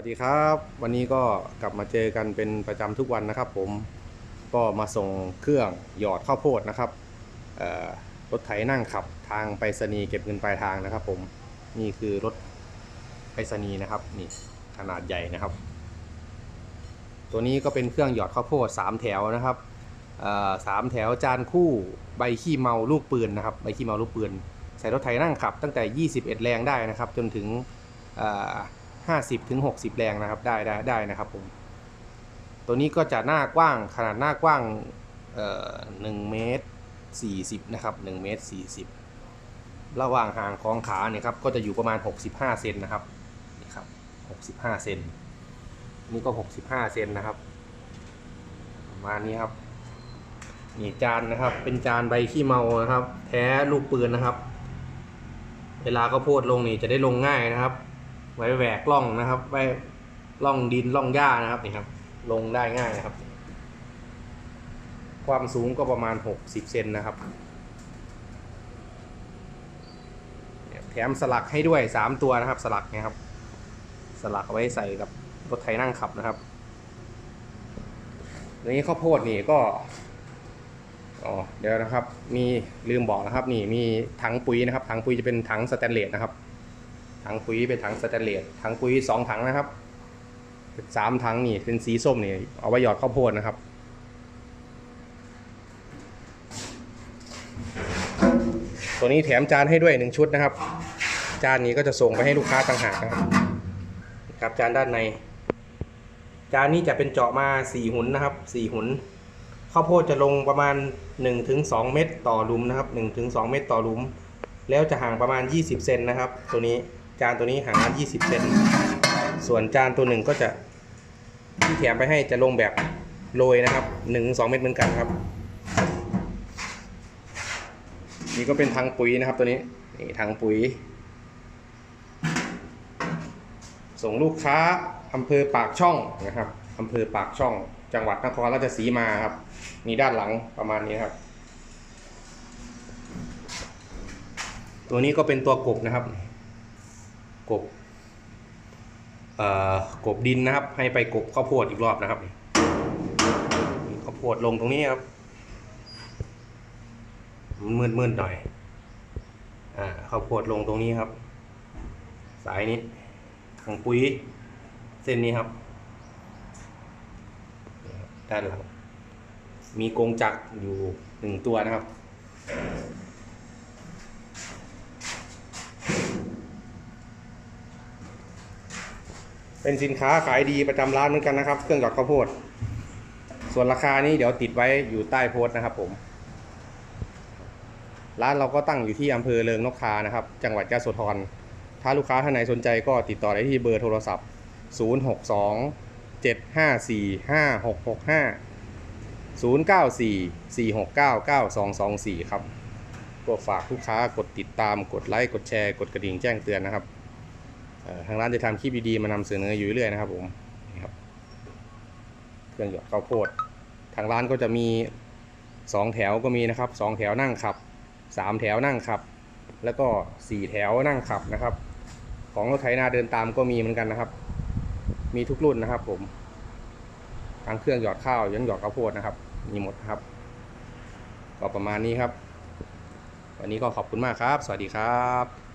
วัสดีครับ วันนี้ก็กลับมาเจอกันเป็นประจำทุกวันนะครับผมก็มาส่งเครื่องหยอดข้าวโพดนะครับรถไถนั่งขับทางไปรษณีย์เก็บเงินปลายทางนะครับ ผมนี่คือรถไปรษณีย์นะครับนี่ขนาดใหญ่นะครับ ตัวนี้ก็เป็นเครื่องหยอดข้าวโพด 3 แถวนะครับสามแถวจานคู่ใบขี้เมาลูกปืนนะครับใบขี้เมาลูกปืนใส่รถไถนั่งขับ ตั้งแต่ 21 แรงได้นะครับ จนถึง 50ถึง60 แรงนะครับได้ได้ได้นะครับผมตัวนี้ก็จะหน้ากว้างขนาดหน้ากว้างเอ่อ1เมตร40นะครับ1เมตร40 ระหว่างห่างของขาเนี่ยครับก็จะอยู่ประมาณ 65เซนนะครับนี่ครับ65เซนนี่ก็ 65เซนนะครับประมาณนี้ครับนี่จานนะครับ เป็นจานใบขี้เมานะครับ แท้ลูกปืนนะครับ เวลาเขาโพดลงนี่จะได้ลงง่ายนะครับ ไว้แหวกล่องนะครับ ไว้ล่องดินล่องหญ้านะครับนี่ครับ ลงได้ง่ายนะครับ ความสูงก็ประมาณ 60 เซนนะครับ แถมสลักให้ด้วย 3 ตัวนะครับ สลักเนะครับ สลักเอาไว้ใส่กับรถไถนั่งขับนะครับนี้ข้าวโพดนี่ก็อ๋อเดี๋ยวนะครับ มีลืมบอกนะครับ นี่มีถังปุ๋ยนะครับ ถังปุ๋ยจะเป็นถังสแตนเลสนะครับ ถังปุ๋ยเป็นถังสแตนเลสถังปุ๋ยสองถังนะครับสามถังนี่เป็นสีส้มนี่เอาไว้หยอดข้าวโพดนะครับตัวนี้แถมจานให้ด้วยหนึ่งชุดนะครับ จานนี้ก็จะส่งไปให้ลูกค้าต่างหากนะครับครับจานด้านใน จานนี้จะเป็นเจาะมาสี่หุนนะครับสี่หุนข้าวโพดจะลงประมาณ 1-2 เม็ดต่อหลุมนะครับ1-2 เม็ดต่อหลุม แล้วจะห่างประมาณ 20 เซนนะครับ ตัวนี้ จานตัวนี้ห่างกัน20 เซน ส่วนจานตัวหนึ่งก็จะที่แถมไปให้จะลงแบบโรยนะครับ1-2 เม็ดเหมือนกันครับ นี่ก็เป็นถังปุ๋ยนะครับตัวนี้นี่ถังปุ๋ย ส่งลูกค้าอำเภอปากช่องนะครับอำเภอปากช่อง จังหวัดนครราชสีมาครับ มีด้านหลังประมาณนี้ครับ ตัวนี้ก็เป็นตัวกบนะครับ กบเอ่อกบดินนะครับ ให้ไปกบข้าวโพดอีกรอบนะครับข้าวโพดลงตรงนี้ครับมันมืดๆหน่อยอ่าข้าวโพดลงตรงนี้ครับ สายนี้ถังปุ๋ยเส้นนี้ครับด้านหลังมีกรงจักรอยู่หนึ่งตัวนะครับ เป็นสินค้าขายดีประจำร้านเหมือนกันนะครับ เครื่องหยอดข้าวโพด ส่วนราคานี้เดี๋ยวติดไว้อยู่ใต้โพสต์นะครับ ผม ร้านเราก็ตั้งอยู่ที่อำเภอเริงนกทานะครับ จังหวัดยะโสธรถ้าลูกค้าท่านไหนสนใจก็ติดต่อได้ที่เบอร์โทรศัพท์ 062 754 5665 094 469 9224 ครับก็ฝากลูกค้ากดติดตามกดไลค์ กดแชร์ กดกระดิ่งแจ้งเตือนนะครับ ทางร้านจะทำคลิปดีๆมานำเสนออยู่เรื่อยๆนะครับผมนี่ครับเครื่องหยอดข้าวโพด ทางร้านก็จะมี 2 แถวก็มีนะครับ 2 แถวนั่งขับ 3 แถวนั่งขับ แล้วก็ 4 แถวนั่งขับนะครับ ของรถไถนาเดินตามก็มีเหมือนกันนะครับ มีทุกรุ่นนะครับผมทั้งเครื่องหยอดข้าวยันหยอดข้าวโพดนะครับ มีหมดครับ ก็ประมาณนี้ครับ วันนี้ก็ขอบคุณมากครับ สวัสดีครับ